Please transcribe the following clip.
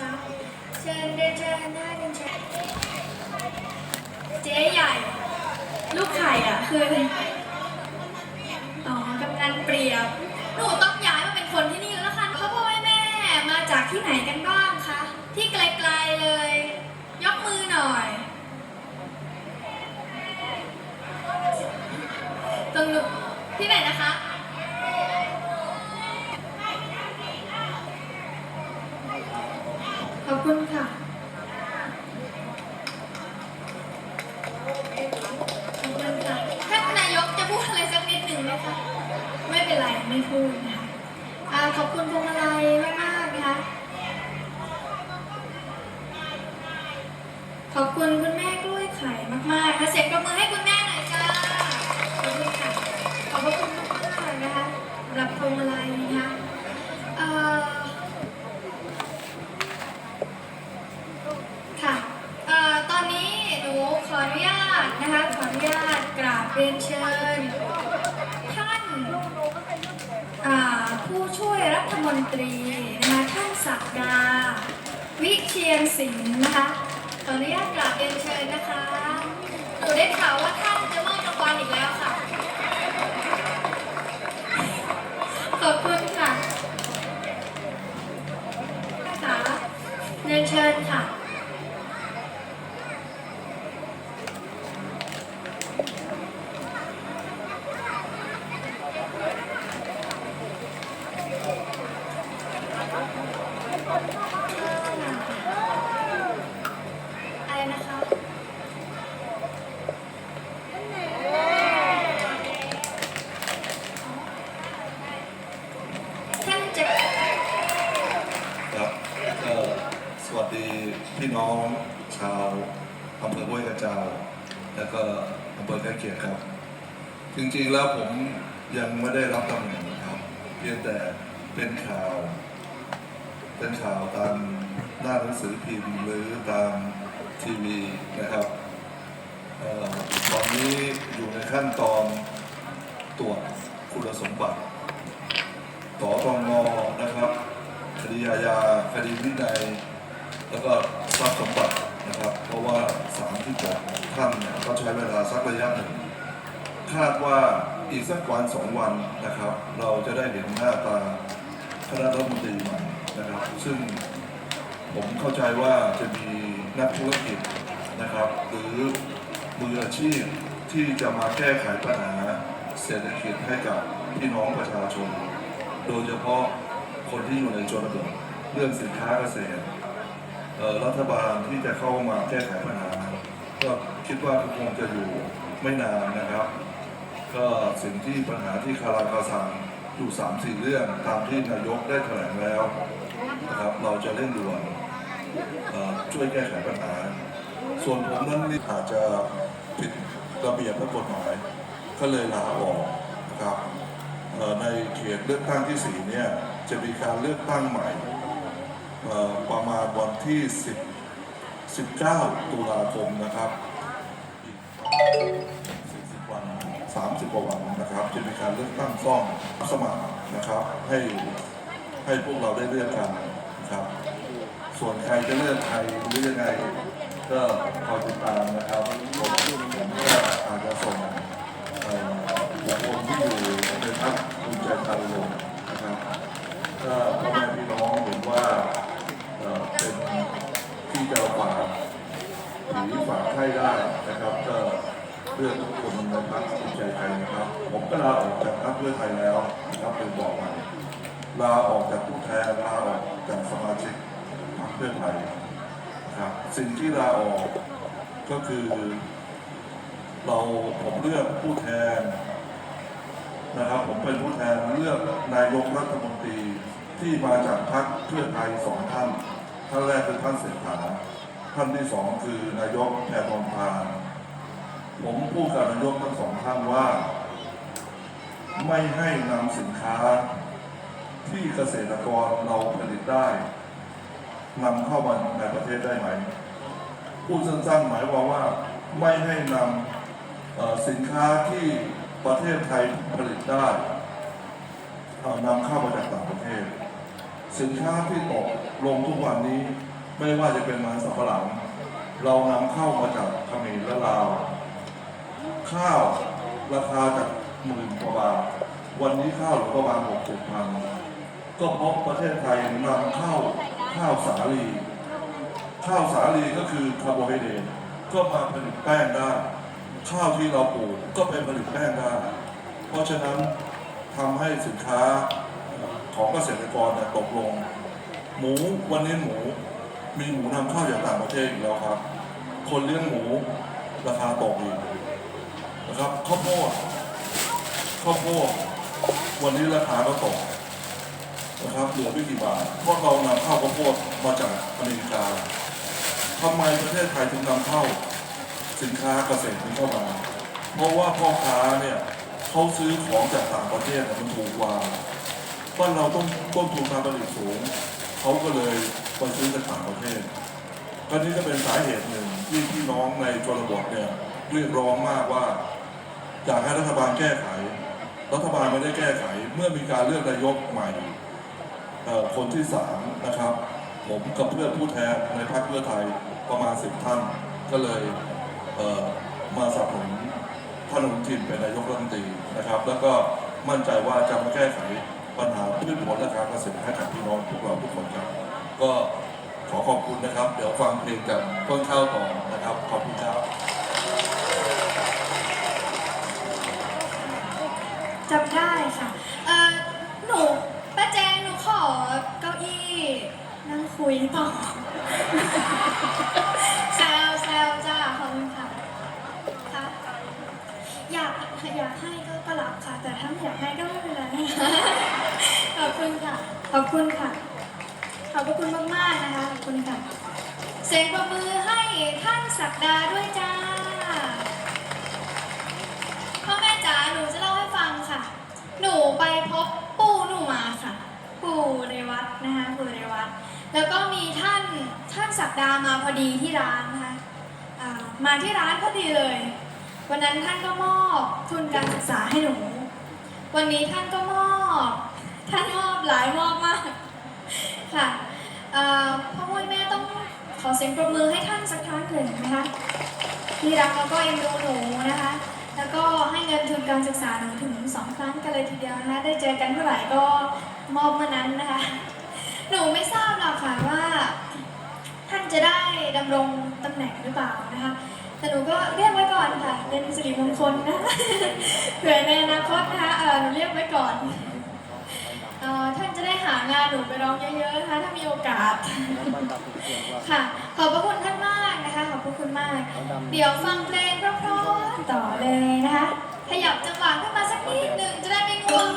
จ้าเชิญเดินเชิญหน้าเดินเชิญเจ๊ใหญ่ ลูกไข่อะคืออะไร ขอบคุณคุณแม่กล้วยไข่มากๆค่ะเสียงปรบมือให้คุณแม่หน่อยจ้า ขอบคุณค่ะ ขอบพระคุณมากๆนะคะสำหรับพวงมาลัยนะคะเอ่อค่ะเอ่อตอนนี้หนูขออนุญาตนะคะ ขออนุญาตกราบเรียนเชิญท่านอ่าผู้ช่วยรัฐมนตรีนะคะท่านศักดา วิเชียนศิลป์นะคะ ขออนุญาตกราบเรียนเชิญนะคะ ดีพี่น้องชาวอำเภอห้วยกระเจ้า แล้วก็อำเภอแค่เกียรครับ จริงๆแล้วผมยังไม่ได้รับตำแหน่งนะครับ เพียงแต่เป็นข่าว เป็นข่าวตามหน้าหนังสือพิมพ์หรือตามทีวีนะครับออตอนนี้อยู่ในขั้นตอนตรวจคุณสมบัติต่อตองนะครับ คดีอาญาคดีวินัย แล้วก็ทรัพย์สมบัตินะครับ เพราะว่าสารที่จะท่านเนี่ยก็ใช้เวลาสักระยะหนึ่งคาดว่าอีกสักวันสองวันนะครับ เราจะได้เห็นหน้าตาคณะรัฐมนตรีใหม่นะครับ ซึ่งผมเข้าใจว่าจะมีนักธุรกิจนะครับ หรือมืออาชีพที่จะมาแก้ไขปัญหาเศรษฐกิจให้กับพี่น้องประชาชน โดยเฉพาะคนที่อยู่ในชนบทเรื่องสินค้าเกษตร รัฐบาลที่จะเข้ามาแก้ไขปัญหา ก็คิดว่าคงจะอยู่ไม่นานนะครับ ก็สิ่งที่ปัญหาที่คาราคาซังอยู่สามสี่เรื่องตามที่นายกได้แถลงแล้วนะครับเราจะเร่งด่วนช่วยแก้ไขปัญหา ส่วนผมนั้นนี่อาจจะผิดระเบียบและกฎหมาย ก็เลยลาออกนะครับในเขตเลือกตั้งที่สี่เนี่ยจะมีการเลือกตั้งใหม่ ประมาณวันที่ 10 19 ตุลาคมนะครับ40วัน 30กว่าวันนะครับจะมีการเลือกตั้งซ่อมสมัครนะครับ ให้ให้พวกเราได้เลือกกันนะครับ ส่วนใครจะเลือกใครหรือยังไงก็คอยติดตามนะครับผมผมก็อาจจะส่งบุคคลที่อยู่ในพักภูมิใจไทยลงนะครับถ้าพ่อแม่พี่น้องเห็นว่าเอ่อเป็นที่จะฝาก หรือฝากให้ได้นะครับก็เลือทุกคนในพักภูมิใจไทยนะครับ ผมก็ลาออกจากพรรคเพื่อไทยแล้วนะครับเป็นบอกมาลาออกจากผู้แทนลาออกจากสมาชิกพรรคเพื่อไทยครับสิ่งที่ลาออกก็คือ เราผมเลือกผู้แทนนะครับ ผมเป็นผู้แทนเลือกนายกรัฐมนตรีที่มาจากพรรคเพื่อไทยสองท่านท่านแรกคือท่านเศรษฐา ท่านที่สองคือนายกแพทองทานผมพูดกับนายกทั้งสองท่านว่า ไม่ให้นำสินค้าที่เกษตรกรเราผลิตได้นำเข้ามาในประเทศได้ไหม พูดสั้นๆหมายความว่าไม่ให้นำสินค้าที่ประเทศไทยผลิตได้นำเข้ามาจากต่างประเทศ สินค้าที่ตกลงทุกวันนี้ ไม่ว่าจะเป็นมันสำปะหลัง เรานำเข้ามาจากเขมรและลาว ข้าวราคาจากหมื่นกว่าบาท วันนี้ข้าวเหลือประมาณหกสิบพันก็เพราะประเทศไทยนำเข้าข้าวสาลี ข้าวสาลีก็คือคาร์โบไฮเดรตก็มาผลิตแป้งได้ ข้าวที่เราปลูกก็ไปผลิตแป้งได้ เพราะฉะนั้นทำให้สินค้าของเกษตรกรตกลง หมูวันนี้หมู มีหมูนำเข้าจากต่างประเทศอีกแล้วครับ คนเลี้ยงหมูราคาตกอีกนะครับข้าวโพดข้าวโพดวันนี้ราคาก็ตกนะครับเหลือไม่กี่บาทเพราะเรานำเข้าข้าวโพดมาจากอเมริกาทำไมประเทศไทยถึงนำเข้าสินค้าเกษตรนี้เข้ามา เพราะว่าพ่อค้าเนี่ยเขาซื้อของจากต่างประเทศมันถูกกว่าบ้านเราต้องต้นทุนการผลิตสูงเขาก็เลย ไปซื้อจากต่างประเทศก็นี้ก็เป็นสาเหตุหนึ่งที่พี่น้องในชนบทเนี่ยเรียกร้องมากว่าอยากให้รัฐบาลแก้ไข รัฐบาลไม่ได้แก้ไข เมื่อมีการเลือกนายกใหม่คนที่สามนะครับ ผมกับเพื่อนผู้แทนในพรรคเพื่อไทยประมาณสิบท่าน ก็เลยเมาสนับสนุนท่านอนุทินเป็นนายกรัฐมนตรีนะครับ แล้วก็มั่นใจว่าจะมาแก้ไขปัญหาพืชผลและการเกษตรให้กับพี่น้องพวกเราทุกคนครับ ก็ขอขอบคุณนะครับ เดี๋ยวฟังเพลงจากต้นข้าวต่อนะครับ ขอบคุณครับจำได้ค่ะ เออหนูป้าแจงหนูขอเก้าอี้นั่งคุยต่อแซวแซวจ้าขอบคุณค่ะค่ะอยากอยากให้ก็ก็รับค่ะ แต่ถ้าไม่อยากให้ก็ไม่เป็นไรขอบคุณค่ะ ขอบคุณค่ะ ขอบพระคุณมาก ๆ นะคะ ขอบคุณค่ะ เสียงประมือให้ท่านศักดาด้วยจ้า พ่อแม่จ๋าหนูจะเล่าให้ฟังค่ะ หนูไปพบปู่หนูมาค่ะ ปู่เรวัตนะคะปู่เรวัตแล้วก็มีท่านท่านศักดามาพอดีที่ร้านนะคะมาที่ร้านพอดีเลย วันนั้นท่านก็มอบทุนการศึกษาให้หนู วันนี้ท่านก็มอบ ท่านมอบหลายมอบมาก ค่ะ เอ่อพ่อพ่อแม่ต้องขอเสียงปรบมือให้ท่านสักครั้งหนึ่งนะคะที่รักแล้วก็เอ็นดูหนูนะคะ แล้วก็ให้เงินทุนการศึกษาหนูถึงสองครั้งกันเลยทีเดียวนะคะ ได้เจอกันเมื่อไหร่ก็มอบเมื่อนั้นนะคะ หนูไม่ทราบหรอกค่ะว่า ท่านจะได้ดำรงตำแหน่งหรือเปล่านะคะ แต่หนูก็เรียกไว้ก่อนค่ะ เป็นสิริมงคลนะคะเผื่อในอนาคตนะคะ ไปร้องเยอะๆนะคะถ้ามีโอกาส ค่ะ ขอบพระคุณท่านมากนะคะ ขอบพระคุณมาก เดี๋ยวฟังเพลงเพราะๆต่อเลยนะคะ ขยับจังหวะขึ้นมาสักนิดหนึ่งจะได้ไม่ง่วง